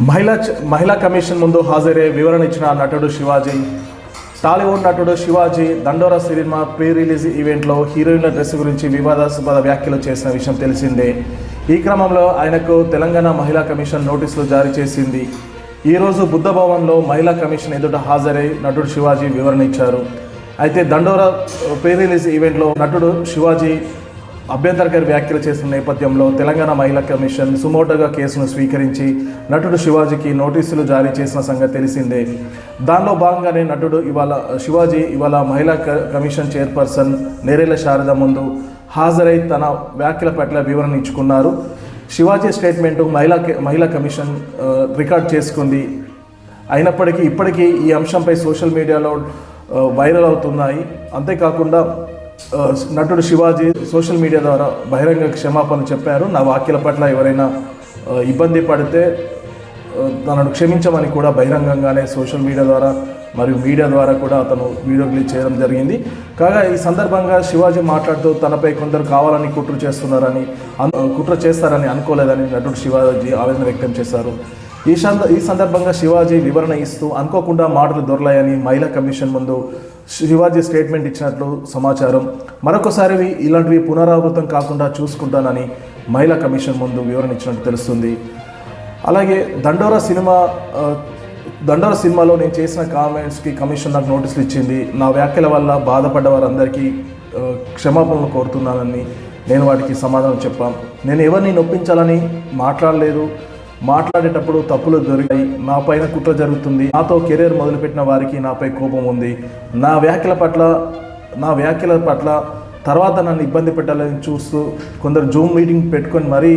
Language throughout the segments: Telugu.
మహిళా మహిళా కమిషన్ ముందు హాజరై వివరణ ఇచ్చిన నటుడు శివాజీ. టాలీవుడ్ నటుడు శివాజీ దండోరా సినిమా ప్రీ రిలీజ్ ఈవెంట్లో హీరోయిన్ల డ్రెస్ గురించి వివాదాస్పద వ్యాఖ్యలు చేసిన విషయం తెలిసిందే. ఈ క్రమంలో ఆయనకు తెలంగాణ మహిళా కమిషన్ నోటీసులు జారీ చేసింది. ఈరోజు బుద్ధ భవన్లో మహిళా కమిషన్ ఎదుట హాజరై నటుడు శివాజీ వివరణ ఇచ్చారు. అయితే దండోరా ప్రీ రిలీజ్ ఈవెంట్లో నటుడు శివాజీ అభ్యంతరకర వ్యాఖ్యలు చేసిన నేపథ్యంలో తెలంగాణ మహిళా కమిషన్ సుమోటోగా కేసును స్వీకరించి నటుడు శివాజీకి నోటీసులు జారీ చేసిన సంగతి తెలిసిందే. దానిలో భాగంగానే నటుడు ఇవాళ శివాజీ ఇవాళ మహిళా క- కమిషన్ చైర్పర్సన్ నేరేల శారద ముందు హాజరై తన వ్యాఖ్యల పట్ల వివరణ ఇచ్చుకున్నారు. శివాజీ స్టేట్మెంటు మహిళా మహిళా కమిషన్ రికార్డ్ చేసుకుంది. అయినప్పటికీ ఇప్పటికీ ఈ అంశంపై సోషల్ మీడియాలో వైరల్ అవుతున్నాయి. అంతేకాకుండా నటుడు శివాజీ సోషల్ మీడియా ద్వారా బహిరంగ క్షమాపణ చెప్పారు. నా వ్యాఖ్యల పట్ల ఎవరైనా ఇబ్బంది పడితే తనను క్షమించమని కూడా బహిరంగంగానే సోషల్ మీడియా ద్వారా మరియు మీడియా ద్వారా కూడా అతను వీడియో రిలీజ్ చేయడం జరిగింది. కాగా ఈ సందర్భంగా శివాజీ మాట్లాడుతూ తనపై కొందరు కావాలని కుట్ర చేస్తున్నారని కుట్ర చేస్తారని అనుకోలేదని నటుడు శివాజీ ఆవేదన వ్యక్తం చేశారు. ఈ సంద ఈ సందర్భంగా శివాజీ వివరణ ఇస్తూ అనుకోకుండా మాటలు దొరలాయని మహిళా కమిషన్ ముందు శివాజీ స్టేట్మెంట్ ఇచ్చినట్లు సమాచారం. మరొకసారి ఇలాంటివి పునరావృతం కాకుండా చూసుకుంటానని మహిళా కమిషన్ ముందు వివరణ ఇచ్చినట్టు తెలుస్తుంది. అలాగే దండోరా సినిమా దండోర దండోరా సినిమాలో నేను చేసిన కామెంట్స్కి కమిషన్ నాకు నోటీసులు ఇచ్చింది. నా వ్యాఖ్యల వల్ల బాధపడ్డ వారందరికీ క్షమాపణలు కోరుతున్నానని నేను వాటికి సమాధానం చెప్పాను నేను ఎవరిని నొప్పించాలని మాట్లాడలేదు. మాట్లాడేటప్పుడు తప్పులు దొరికాయి నా పైన కుట్ర జరుగుతుంది. నాతో కెరీర్ మొదలుపెట్టిన వారికి నాపై కోపం ఉంది. నా వ్యాఖ్యల పట్ల నా వ్యాఖ్యల పట్ల తర్వాత నన్ను ఇబ్బంది పెట్టాలని చూస్తూ కొందరు జూమ్ మీటింగ్ పెట్టుకొని మరీ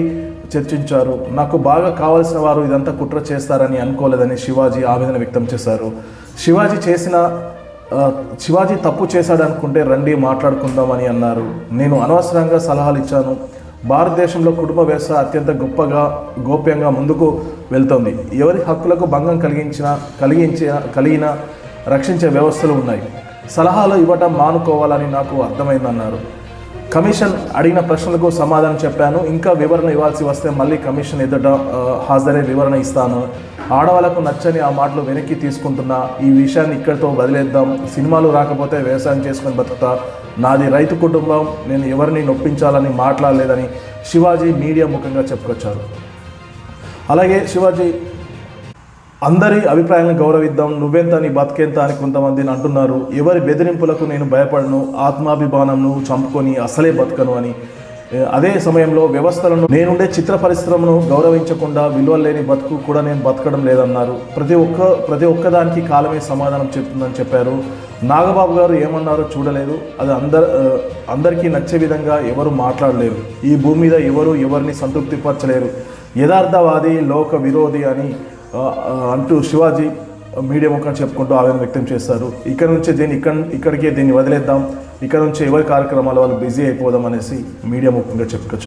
చర్చించారు. నాకు బాగా కావాల్సిన వారు ఇదంతా కుట్ర చేస్తారని అనుకోలేదని శివాజీ ఆవేదన వ్యక్తం చేశారు. శివాజీ చేసిన శివాజీ తప్పు చేశాడనుకుంటే రండి మాట్లాడుకుందామని అన్నారు. నేను అనవసరంగా సలహాలు ఇచ్చాను. భారతదేశంలో కుటుంబ వ్యవస్థ అత్యంత గొప్పగా గోప్యంగా ముందుకు వెళ్తోంది. ఎవరి హక్కులకు భంగం కలిగించిన కలిగించిన కలిగిన రక్షించే వ్యవస్థలు ఉన్నాయి. సలహాలు ఇవ్వటం మానుకోవాలని నాకు అర్థమైందన్నారు. కమిషన్ అడిగిన ప్రశ్నలకు సమాధానం చెప్పాను. ఇంకా వివరణ ఇవ్వాల్సి వస్తే మళ్ళీ కమిషన్ ఎదుట హాజరై వివరణ ఇస్తాను. ఆడవాళ్ళకు నచ్చని ఆ మాటలు వెనక్కి తీసుకుంటున్నా. ఈ విషయాన్ని ఇక్కడితో వదిలేద్దాం. సినిమాలు రాకపోతే వ్యవసాయం చేసుకొని బతుకుతా. నాది రైతు కుటుంబం నేను ఎవరిని నొప్పించాలని మాట్లాడలేదని శివాజీ మీడియా ముఖంగా చెప్పుకొచ్చారు. అలాగే శివాజీ అందరి అభిప్రాయాలను గౌరవిద్దాం నువ్వెంత నీ బతికెంత అని కొంతమందిని అంటున్నారు. ఎవరి బెదిరింపులకు నేను భయపడను ఆత్మాభిమానంను చంపుకొని అసలే బతకను అని. అదే సమయంలో వ్యవస్థలను నేనుండే చిత్ర పరిశ్రమను గౌరవించకుండా విలువ లేని బతుకు కూడా నేను బతకడం లేదన్నారు. ప్రతి ఒక్క ప్రతి ఒక్కదానికి కాలమే సమాధానం చెప్తుందని చెప్పారు. నాగబాబు గారు ఏమన్నారో చూడలేదు. అది అందరు అందరికీ నచ్చే విధంగా ఎవరు మాట్లాడలేరు. ఈ భూమి మీద ఎవరు ఎవరిని సంతృప్తిపరచలేరు. యథార్థవాది లోక విరోధి అని అంటూ శివాజీ మీడియా ముఖం చెప్పుకుంటూ ఆవేదన వ్యక్తం చేస్తారు. ఇక్కడ నుంచే దీన్ని ఇక్కడ ఇక్కడికే దీన్ని వదిలేద్దాం. ఇక్కడ నుంచి ఎవరి కార్యక్రమాల వాళ్ళు బిజీ అయిపోదాం అనేసి మీడియా ముఖంగా చెప్పుకోవచ్చు